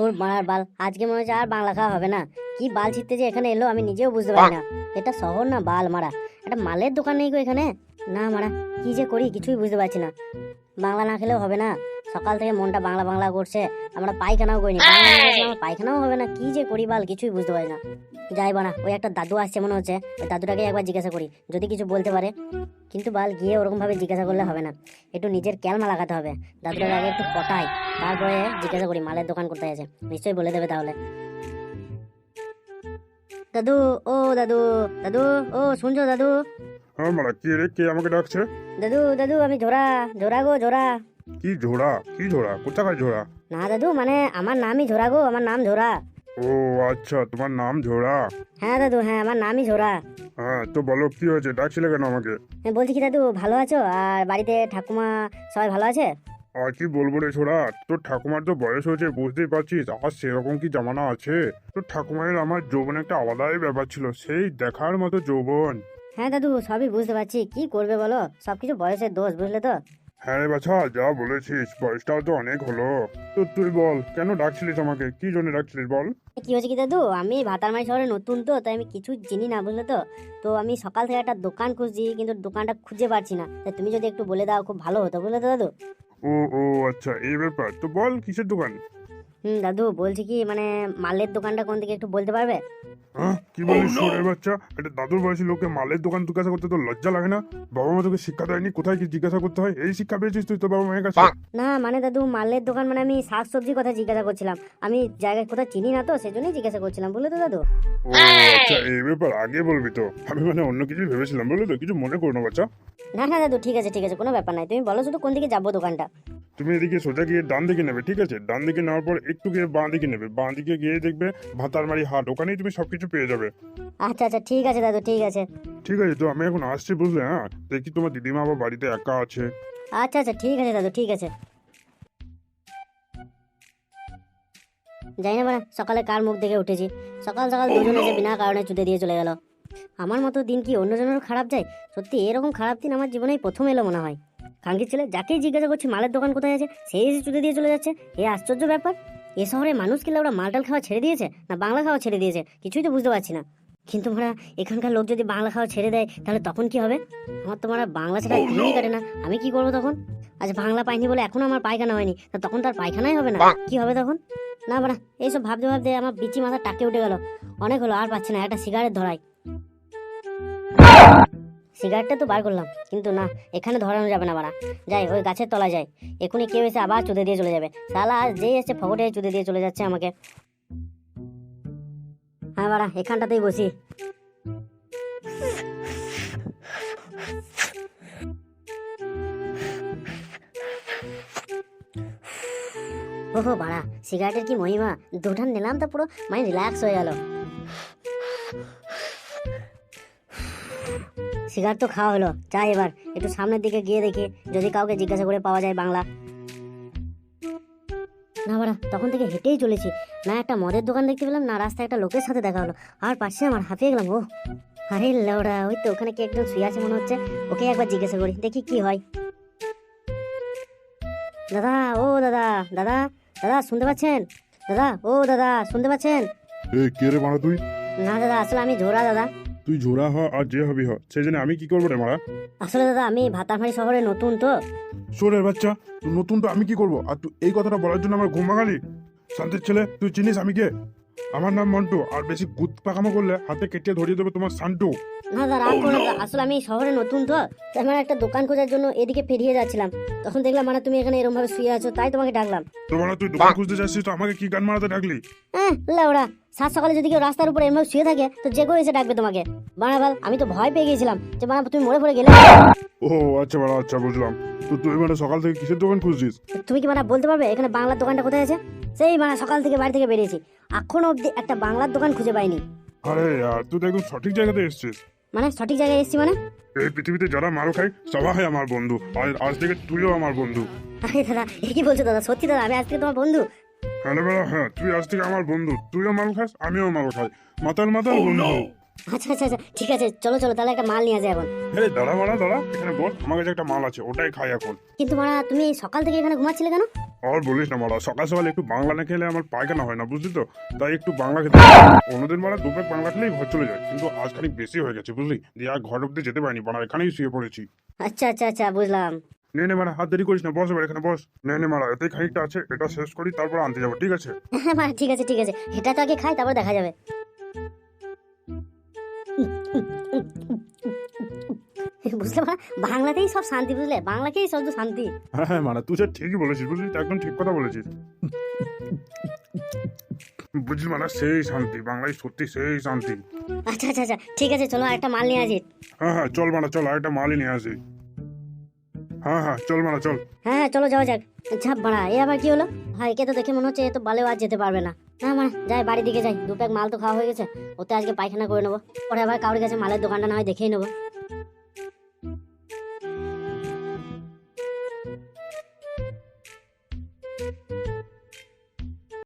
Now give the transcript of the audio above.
ওর মারার বাল, আজকে মনে হচ্ছে আর বাংলা খাওয়া হবে না। কি বাল ছিটতে যে এখানে এলো, আমি নিজেও বুঝতে পারি না। এটা শহর না বাল মারা। একটা মালের দোকান নেই গো এখানে? না মারা, কি যে করি কিছুই বুঝতে পারছি না। বাংলা না খেলেও হবে না। সকাল থেকে মনটা বাংলা বাংলা করছে। আমরা পায়খানাও করিনি। না পায়খানাও হবে না। কি যে করি বাল কিছুই বুঝতে পারি না। যাইব না ওই একটা দাদু আসছে মনে হচ্ছে। ওই দাদুটাকে একবার জিজ্ঞাসা করি যদি কিছু বলতে পারে। কিন্তু বাল গিয়ে ওরকম ভাবে জিজ্ঞাসা করলে হবে না। একটু নিজের ক্যালমা লাগাতে হবে। দাদুটাকে আগে একটু পটাই। তারপরে জিজ্ঞাসা করি মালের দোকান করতে আছে? নিশ্চয়ই বলে দেবে তাহলে। দাদু ও দাদু দাদু ও শুনছো দাদু? হ্যাঁ মারা কে রে কে আমাকে ডাকছে? দাদু দাদু আমি ঝোরা ঝোরা গো ঝোরা কি ঝোড়া? কি ঝোড়া? কোথাকার ঝোড়া? না দাদু মানে আমার নামই ঝোরা গো আমার নাম ঝোরা ও আচ্ছা তোমার নাম ঝোড়া? হ্যাঁ দাদু হ্যাঁ আমার নামই ঝোরা হ্যাঁ তো বলো কি হয়েছে? ডাকছিলে কেন আমাকে? হ্যাঁ, বলছি কি দাদু ভালো আছো? আর বাড়িতে ঠাকুমা সবাই ভালো আছে? আর কি বলব রে ছোড়া? তোর ঠাকুমার তো বয়স হয়েছে বুঝতেই পারছিস? আর সেরকম কি জামানা আছে? তোর ঠাকুমার আমার যৌবন একটা আলাদাই ব্যাপার ছিল সেই দেখার মতো যৌবন। হ্যাঁ দাদু সবই বুঝতে পারছি। কি করবে বলো? সবকিছু বয়সের দোষ বুঝলে তো? হ্যাঁ রে বাছা যা বলেছিস বয়সটাও তো অনেক হলো। তো তুই বল কেন ডাকছিলিস আমাকে? কি জন্য ডাকছিলিস বল? কি হয়েছে কি দাদু? আমি ভাতারমারি শহরে নতুন তো তাই আমি কিছু চিনি না বুঝলে তো? তো আমি সকাল থেকে একটা দোকান খুঁজছি কিন্তু দোকানটা খুঁজে পাচ্ছি না। তাই তুমি যদি একটু বলে দাও খুব ভালো হতো বুঝলে তো দাদু? ও ও আচ্ছা এই ব্যাপার। তো বল কিসের দোকান? হুম দাদু বলছি কি মানে মালের দোকানটা কোন দিকে একটু বলতে পারবে? হ্যাঁ কি বলিস ছোটের বাচ্চা একটা দাদুর বয়সী লোককে মালের দোকান জিজ্ঞাসা করতে তো লজ্জা লাগে না? বাবা মা তোকে শিক্ষা দেয়নি কোথায় কি জিজ্ঞাসা করতে হয়? এই শিক্ষা পেয়েছিস তুই তোর বাবা মায়ের কাছে। না মানে দাদু মালের দোকান মানে আমি শাক সবজির কথা জিজ্ঞাসা করছিলাম। আমি জায়গায় কোথাও চিনি না তো সেজন্যই জিজ্ঞাসা করছিলাম বুঝলে তো দাদু। ও আচ্ছা এই ব্যাপার আগে বলবি তো। আমি মানে অন্য কিছুই ভেবেছিলাম বলে তো কিছু মনে করো না বাচ্চা। না না দাদু ঠিক আছে ঠিক আছে কোনো ব্যাপার নাই। তুমি বলো শুধু কোন দিকে যাব দোকানটা। তুমি এদিকে সোজা গিয়ে ডান দিকে নেবে ঠিক আছে? ডান দিকে নেওয়ার পর একটু গিয়ে বাঁ দিকে নেবে। বাঁ দিকে গিয়ে দেখবে ভাতারমারি হাট ওখানেই তুমি সবকিছু পেয়ে যাবে। আচ্ছা আচ্ছা ঠিক আছে দাদু ঠিক আছে। ঠিক আছে তো আমি এখন আসছি বুঝলে হ্যাঁ? দেখি তোমার দিদিমা আবার বাড়িতে একা আছে। আচ্ছা আচ্ছা ঠিক আছে দাদু ঠিক আছে। জানি না মানে সকালে কার মুখ দেখে উঠেছি। সকাল সকাল দুজন এসে বিনা কারণে চুদে দিয়ে চলে গেল। আমার মতো দিন কি অন্যজনেরও খারাপ যায়? সত্যি এরকম খারাপ দিন আমার জীবনেই প্রথম এলো মনে হয়। খাঙ্কির ছেলে যাকেই জিজ্ঞাসা করছি মালের দোকান কোথায় আছে? সেই এসে চুদে দিয়ে চলে যাচ্ছে। এ আশ্চর্য ব্যাপার। এ শহরে মানুষ কিনা ওরা মালটাল খাওয়া ছেড়ে দিয়েছে, না বাংলা খাওয়া ছেড়ে দিয়েছে? কিছুই তো বুঝতে পারছি না। কিন্তু মারা, এখানকার লোক যদি বাংলা খাওয়া ছেড়ে দেয়, তাহলে তখন কি হবে? আমার তো মারা বাংলা ছাড়া দিনই কাটে না। আমি কি করব তখন? আজ বাংলা পাইনি বলে এখনও আমার পায়খানা হয়নি, তা তখন তার পায়খানাই হবে না? কি হবে তখন? না বাড়া এইসব ভাবতে ভাবতে আমার বিচি মাথা টাকে উঠে গেল। অনেক হলো, আর পাচ্ছি না, একটা সিগারেট ধরাই। সিগারেটটা তো বার করলাম, কিন্তু না, এখানে ধরানো যাবে না বাড়া। যাই, ওই গাছের তলায় যাই। এখনই কেউ এসে আবার চুদে দিয়ে চলে যাবে। সালা আজ যেই এসে ফকটে চুদে দিয়ে চলে যাচ্ছে আমাকে। হ্যাঁ বাড়া, এখানটাতেই বসি। ওহো বাড়া, সিগারেটের কি মহিমা? দুঠান নিলাম তো পুরো, মাইন্ড রিল্যাক্স হয়ে গেল। সিগারেট তো খাওয়া হলো। যাই এবার একটু সামনের দিকে গিয়ে দেখি যদি কাউকে জিজ্ঞাসা করে পাওয়া যায় বাংলা। না বাড়া তখন থেকে হেঁটেই চলেছি। না একটা মদের দোকান দেখতে পেলাম না রাস্তায় একটা লোকের সাথে দেখা হলো। আর পাশে আমার হাঁপিয়ে গেলাম ও আরে লেওড়া ওই তো ওখানে কি একজন শুয়ে আছে মনে হচ্ছে? ওকে একবার জিজ্ঞাসা করি দেখি কি হয়। দাদা ও দাদা দাদা দাদা শুনতে পাচ্ছেন? দাদা ও দাদা শুনতে পাচ্ছেন? কে রে তুই? না দাদা আসলে আমি ঝোরা দাদা। তুই ঝোড়া হ আর যে হবি হ। সেই জন্য আমি কি করব রে মারা? আসলে দাদা আমি ভাতারমারি শহরে নতুন তো। সোরের বাচ্চা তুই নতুন তো আমি কি করব? আর তুই এই কথাটা বলার জন্য আমার ঘুম ভাঙালি? শান্তির ছেলে তুই চিনিস আমি কে? আমার নাম মন্টু আর বেশি গুদ পাকামো করলে হাতে কেটে ধরিয়ে দেবে তোমার সান্টু। না দাদা রাগ করো না। আসলে আমি শহরে নতুন তো তাই মানে একটা দোকান খোঁজার জন্য এদিকে ফিরিয়ে যাচ্ছিলাম। তখন দেখলাম মানে তুমি এখানে এরকম ভাবে শুয়ে আছো তাই তোমাকে ডাকলাম। তো মানে তুই দোকান খুঁজতে যাচ্ছিস তো আমাকে কি গান মারাতে ডাকলি? হ্যাঁ লেওড়া সাত সকালে যদি কেউ রাস্তার উপরে এমন শুয়ে থাকে তো যে কেউ এসে ডাকবে তোমাকে। বানাবাল আমি তো ভয় পেয়ে গেছিলাম যে বানা তুমি মরে পড়ে গেলে? ও আচ্ছা বড় আচ্ছা বুঝলাম। তো তুই মানে সকাল থেকে কিসের দোকান খুঁজছিস? তুমি কি মানে বলতে পারবে এখানে বাংলার দোকানটা কোথায় আছে? সেই মানে সকাল থেকে বাড়ি থেকে বেরিয়েছি। এখনও অবধি একটা বাংলার দোকান খুঁজে পাইনি। আরে আর তুই তো একদম সঠিক জায়গাতে এসেছিস। মানে সঠিক জায়গায় এসেছি মানে? এই পৃথিবীতে যারা মারো খায় সবাই আমার বন্ধু। আর আজ থেকে তুইও আমার বন্ধু। আরে দাদা এ কি বলছো দাদা? সত্যি দাদা আমি আজকে তোমার বন্ধু? হ্যাঁ রে বাবা হ্যাঁ তুই আজ থেকে আমার বন্ধু। তুইও মাল খাস আমিও মাল খাই। মাতাল মাতাল বন্ধু। আচ্ছা আচ্ছা আচ্ছা ঠিক আছে চলো চলো তাহলে একটা মাল নিয়ে আসে এখন। আরে দাঁড়া মারা দাঁড়া এখানে বল আমার কাছে একটা মাল আছে ওটাই খাই এখন। কিন্তু মারা তুমি সকাল থেকে এখানে ঘুমাচ্ছিলে কেন? আর বলিস না মারা সকাল সকাল একটু বাংলা না খেলে আমার পায়খানা হয় না বুঝলি তো? তাই একটু বাংলা খেতে। অন্যদিন মারা দুপুরে বাংলা খেলেই ঘর চলে যায় কিন্তু আজ খানিক বেশি হয়ে গেছে বুঝলি? দিয়ে আর ঘর অব্দি যেতে পারিনি বানা এখানেই শুয়ে পড়েছি। আচ্ছা আচ্ছা আচ্ছা বুঝলাম। নে নে মারা হাত দেরি করিস না বস এবার এখানে বস। নে নে মারা এতেই খানিকটা আছে এটা শেষ করি তারপর আনতে যাব ঠিক আছে? হ্যাঁ মারা ঠিক আছে ঠিক আছে। এটা তো আগে খাই তারপর দেখা যাবে। বুঝলে মারা বাংলাতেই সব শান্তি বুঝলে? বাংলাকেই সব শান্তি। হ্যাঁ হ্যাঁ মারা তুই স্যার ঠিকই বলেছিস বুঝলি? একদম ঠিক কথা বলেছিস। বুঝলি মারা সেই শান্তি বাংলায় সত্যি সেই শান্তি। আচ্ছা আচ্ছা আচ্ছা ঠিক আছে চলো একটা মাল নিয়ে আসি। হ্যাঁ হ্যাঁ চল মারা চল আরেকটা মালই নিয়ে আসি। হ্যাঁ হ্যাঁ চল মারা চল। হ্যাঁ হ্যাঁ, চলো যাওয়া যাক। ঝাপ বাড়া এ আবার কি হলো? হ্যাঁ একে তো দেখে মনে হচ্ছে এ তো বালেও আজ যেতে পারবে না। না মানে যাই বাড়ির দিকে যাই। দু প্যাক মাল তো খাওয়া হয়ে গেছে। ওতে আজকে পায়খানা করে নেব। পরে আবার কারোর কাছে মালের দোকানটা না হয় দেখেই নেব।